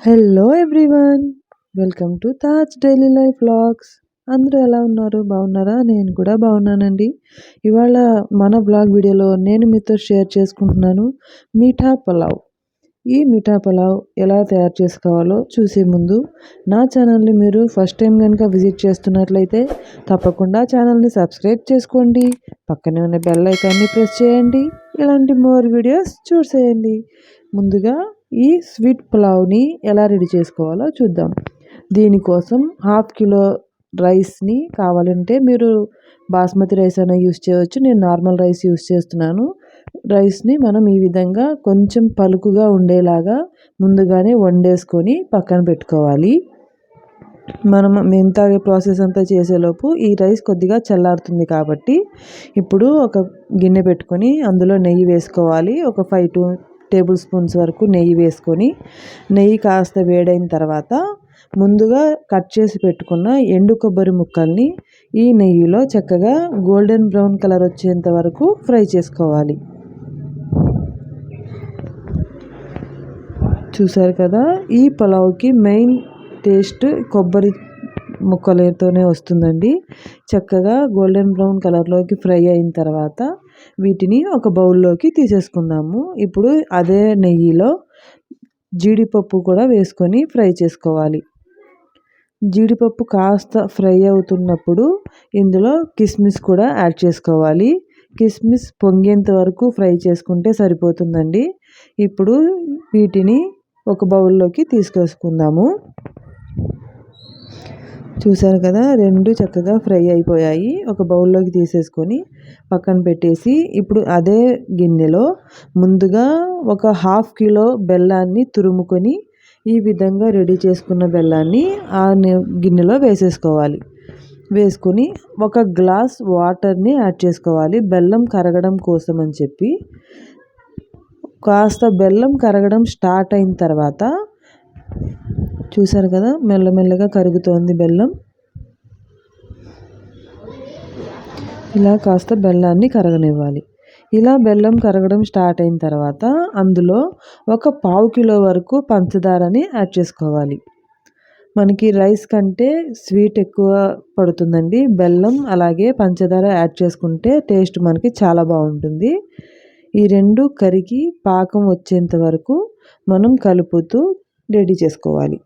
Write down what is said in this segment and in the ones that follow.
Hello everyone welcome to Taj daily life vlogs అందరూ ఎలా ఉన్నారు? బాగున్నారా? నేను కూడా బాగున్నానండి. ఇవాళ మన బ్లాగ్ వీడియోలో నేను మీతో షేర్ చేసుకుంటున్నాను మీఠా పలావ్. ఈ మీఠా పలావ్ ఎలా తయారు చేసుకోవాలో చూసే ముందు నా ఛానల్ని మీరు ఫస్ట్ టైం కనుక విజిట్ చేస్తున్నట్లయితే తప్పకుండా ఛానల్ని సబ్స్క్రైబ్ చేసుకోండి. పక్కనే ఉన్న బెల్ ఐకాన్ని ప్రెస్ చేయండి. ఇలాంటి మోర్ వీడియోస్ చూసేయండి. ముందుగా ఈ స్వీట్ పులావ్ని ఎలా రెడీ చేసుకోవాలో చూద్దాం. దీనికోసం హాఫ్ కిలో రైస్ని కావాలంటే మీరు బాస్మతి రైస్ అయినా యూస్ చేయవచ్చు నేను నార్మల్ రైస్ యూస్ చేస్తున్నాను. రైస్ని మనం ఈ విధంగా కొంచెం పలుకుగా ఉండేలాగా ముందుగానే వండేసుకొని పక్కన పెట్టుకోవాలి. మనం మిగతా ప్రాసెస్ అంతా చేసేలోపు ఈ రైస్ కొద్దిగా చల్లారుతుంది కాబట్టి ఇప్పుడు ఒక గిన్నె పెట్టుకొని అందులో నెయ్యి వేసుకోవాలి. ఒక ఫైవ్ టు టేబుల్ స్పూన్స్ వరకు నెయ్యి వేసుకొని నెయ్యి కాస్త వేడైన తర్వాత ముందుగా కట్ చేసి పెట్టుకున్న ఎండు కొబ్బరి ముక్కల్ని ఈ నెయ్యిలో చక్కగా గోల్డెన్ బ్రౌన్ కలర్ వచ్చేంత వరకు ఫ్రై చేసుకోవాలి. చూసారు కదా ఈ పులావ్కి మెయిన్ టేస్ట్ కొబ్బరి ముక్కలతోనే వస్తుందండి. చక్కగా గోల్డెన్ బ్రౌన్ కలర్లోకి ఫ్రై అయిన తర్వాత వీటిని ఒక బౌల్లోకి తీసేసుకుందాము. ఇప్పుడు అదే నెయ్యిలో జీడిపప్పు కూడా వేసుకొని ఫ్రై చేసుకోవాలి. జీడిపప్పు కాస్త ఫ్రై అవుతున్నప్పుడు ఇందులో కిస్మిస్ కూడా యాడ్ చేసుకోవాలి. కిస్మిస్ పొంగేంత వరకు ఫ్రై చేసుకుంటే సరిపోతుందండి. ఇప్పుడు వీటిని ఒక బౌల్లోకి తీసుకొసుకుందాము. చూసారు కదా రెండు చక్కగా ఫ్రై అయిపోయాయి. ఒక బౌల్లోకి తీసేసుకొని పక్కన పెట్టేసి ఇప్పుడు అదే గిన్నెలో ముందుగా ఒక హాఫ్ కిలో బెల్లాన్ని తురుముకొని ఈ విధంగా రెడీ చేసుకున్న బెల్లాన్ని ఆ గిన్నెలో వేసేసుకోవాలి. వేసుకొని ఒక గ్లాస్ వాటర్ని యాడ్ చేసుకోవాలి. బెల్లం కరగడం కోసం అని చెప్పి. కాస్త బెల్లం కరగడం స్టార్ట్ అయిన తర్వాత చూసారు కదా? మెల్లమెల్లగా కరుగుతోంది బెల్లం. ఇలా కాస్త బెల్లాన్ని కరగనివ్వాలి. ఇలా బెల్లం కరగడం స్టార్ట్ అయిన తర్వాత అందులో ఒక పావు కిలో వరకు పంచదారని యాడ్ చేసుకోవాలి. మనకి రైస్ కంటే స్వీట్ ఎక్కువ పడుతుందండి. బెల్లం అలాగే పంచదార యాడ్ చేసుకుంటే టేస్ట్ మనకి చాలా బాగుంటుంది. ఈ రెండు కరిగి పాకం వచ్చేంత వరకు మనం కలుపుతూ రెడీ చేసుకోవాలి.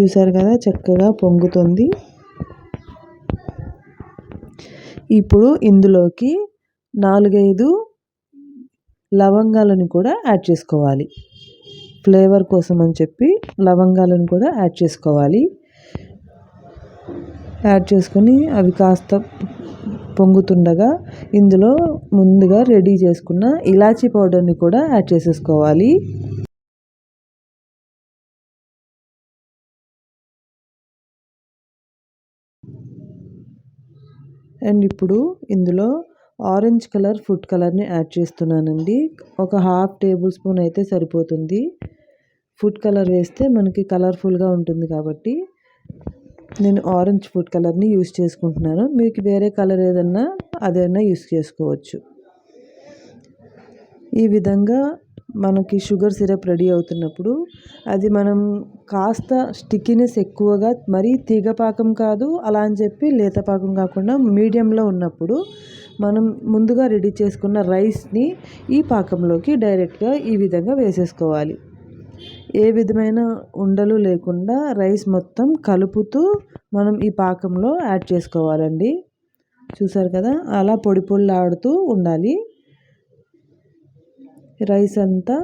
చూసారు కదా చక్కగా పొంగుతుంది. ఇప్పుడు ఇందులోకి నాలుగైదు లవంగాలను కూడా యాడ్ చేసుకోవాలి. ఫ్లేవర్ కోసం అని చెప్పి లవంగాలను కూడా యాడ్ చేసుకోవాలి. యాడ్ చేసుకొని అవి కాస్త పొంగుతుండగా ఇందులో ముందుగా రెడీ చేసుకున్న ఇలాచీ పౌడర్ని కూడా యాడ్ చేసేసుకోవాలి. అండ్ ఇప్పుడు ఇందులో ఆరెంజ్ కలర్ ఫుడ్ కలర్ని యాడ్ చేస్తున్నానండి. ఒక హాఫ్ టేబుల్ స్పూన్ అయితే సరిపోతుంది. ఫుడ్ కలర్ వేస్తే మనకి కలర్ఫుల్గా ఉంటుంది కాబట్టి నేను ఆరెంజ్ ఫుడ్ కలర్ని యూస్ చేసుకుంటున్నాను. మీకు వేరే కలర్ ఏదన్నా అదైనా యూస్ చేసుకోవచ్చు. ఈ విధంగా మనకి షుగర్ సిరప్ రెడీ అవుతున్నప్పుడు అది మనం కాస్త స్టిక్కినెస్ ఎక్కువగా మరీ తీగపాకం కాదు అలా అని చెప్పి లేత పాకం కాకుండా మీడియంలో ఉన్నప్పుడు మనం ముందుగా రెడీ చేసుకున్న రైస్ని ఈ పాకంలోకి డైరెక్ట్గా ఈ విధంగా వేసేసుకోవాలి. ఏ విధమైన ఉండలు లేకుండా రైస్ మొత్తం కలుపుతూ మనం ఈ పాకంలో యాడ్ చేసుకోవాలండి. చూసారు కదా? అలా పొడి పొడిలాడుతూ ఉండాలి. రైస్ అంతా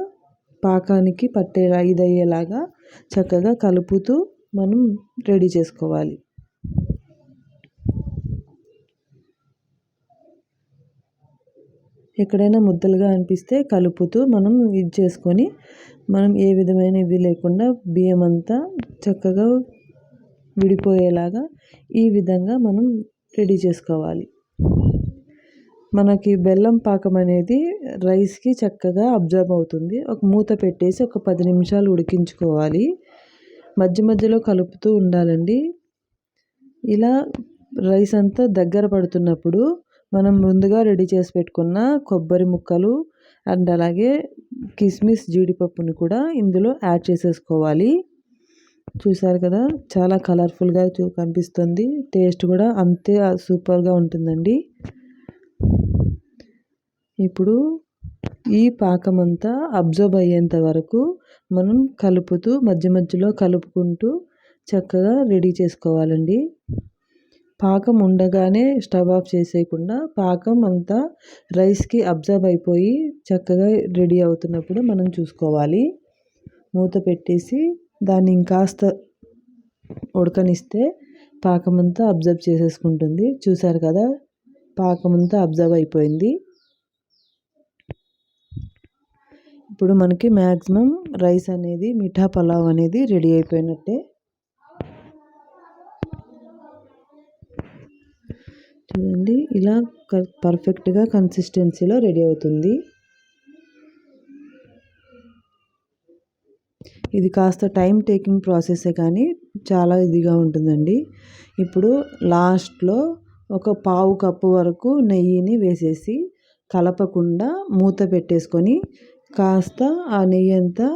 పాకానికి పట్టేలా ఇది అయ్యేలాగా చక్కగా కలుపుతూ మనం రెడీ చేసుకోవాలి. ఎక్కడైనా ముద్దలుగా అనిపిస్తే కలుపుతూ మనం ఇది చేసుకొని మనం ఏ విధమైన ఇది లేకుండా బియ్యం అంతా చక్కగా విడిపోయేలాగా ఈ విధంగా మనం రెడీ చేసుకోవాలి. మనకి బెల్లం పాకం అనేది రైస్కి చక్కగా అబ్జర్వ్ అవుతుంది. ఒక మూత పెట్టేసి ఒక పది నిమిషాలు ఉడికించుకోవాలి. మధ్య మధ్యలో కలుపుతూ ఉండాలండి. ఇలా రైస్ అంతా దగ్గర పడుతున్నప్పుడు మనం ముందుగా రెడీ చేసి పెట్టుకున్న కొబ్బరి ముక్కలు అండ్ అలాగే కిస్మిస్ జీడిపప్పుని కూడా ఇందులో యాడ్ చేసేసుకోవాలి. చూసారు కదా చాలా కలర్ఫుల్గా చూ కనిపిస్తుంది. టేస్ట్ కూడా అంతే సూపర్గా ఉంటుందండి. ఇప్పుడు ఈ పాకం అంతా అబ్జర్వ్ అయ్యేంత వరకు మనం కలుపుతూ మధ్య మధ్యలో కలుపుకుంటూ చక్కగా రెడీ చేసుకోవాలండి. పాకం ఉండగానే స్టవ్ ఆఫ్ చేసేయకుండా పాకం అంతా రైస్కి అబ్జర్వ్ అయిపోయి చక్కగా రెడీ అవుతున్నప్పుడు మనం చూసుకోవాలి. మూత పెట్టేసి దాన్ని ఇంకాస్త ఉడకనిస్తే పాకం అంతా అబ్జర్వ్ చేసేసుకుంటుంది. చూసారు కదా? పాకం అంతా అబ్జర్వ్ అయిపోయింది. ఇప్పుడు మనకి మ్యాక్సిమం రైస్ అనేది మిఠా పలావ్ అనేది రెడీ అయిపోయినట్టే. చూడండి ఇలా పర్ఫెక్ట్గా కన్సిస్టెన్సీలో రెడీ అవుతుంది. ఇది కాస్త టైం టేకింగ్ ప్రాసెసే కానీ చాలా ఇదిగా ఉంటుందండి. ఇప్పుడు లాస్ట్లో ఒక పావు కప్పు వరకు నెయ్యిని వేసేసి కలపకుండా మూత పెట్టేసుకొని కాస్త ఆ నెయ్యి అంతా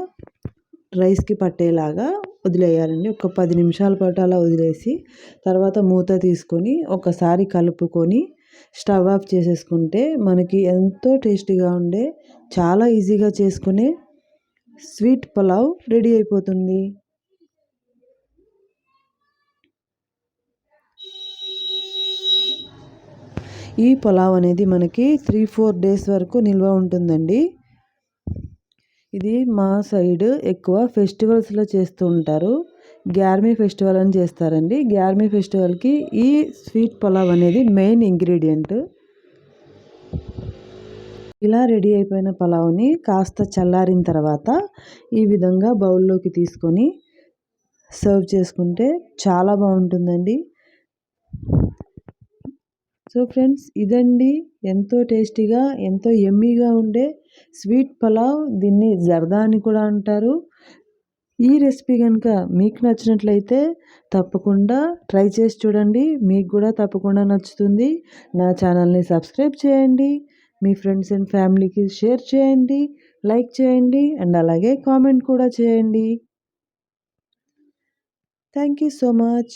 రైస్కి పట్టేలాగా వదిలేయాలండి. ఒక పది నిమిషాల పాటు అలా వదిలేసి తర్వాత మూత తీసుకొని ఒకసారి కలుపుకొని స్టవ్ ఆఫ్ చేసేసుకుంటే మనకి ఎంతో టేస్టీగా ఉండే చాలా ఈజీగా చేసుకునే స్వీట్ పులావ్ రెడీ అయిపోతుంది. ఈ పులావ్ అనేది మనకి త్రీ ఫోర్ డేస్ వరకు నిల్వ ఉంటుందండి. ఇది మా సైడ్ ఎక్కువ ఫెస్టివల్స్లో చేస్తూ ఉంటారు. గ్యార్మీ ఫెస్టివల్ అని చేస్తారండి. గ్యార్మీ ఫెస్టివల్కి ఈ స్వీట్ పులావ్ అనేది మెయిన్ ఇంగ్రీడియంట్. ఇలా రెడీ అయిపోయిన పలావ్ని కాస్త చల్లారిన తర్వాత ఈ విధంగా బౌల్లోకి తీసుకొని సర్వ్ చేసుకుంటే చాలా బాగుంటుందండి. సో ఫ్రెండ్స్ ఇదండి. ఎంతో టేస్టీగా ఎంతో ఎమ్మీగా ఉండే స్వీట్ పలావ్. దీన్ని జర్దా అని కూడా అంటారు. ఈ రెసిపీ కనుక మీకు నచ్చినట్లయితే తప్పకుండా ట్రై చేసి చూడండి. మీకు కూడా తప్పకుండా నచ్చుతుంది. నా ఛానల్ని సబ్స్క్రైబ్ చేయండి. మీ ఫ్రెండ్స్ అండ్ ఫ్యామిలీకి షేర్ చేయండి. లైక్ చేయండి అండ్ అలాగే కామెంట్ కూడా చేయండి. Thank you so much.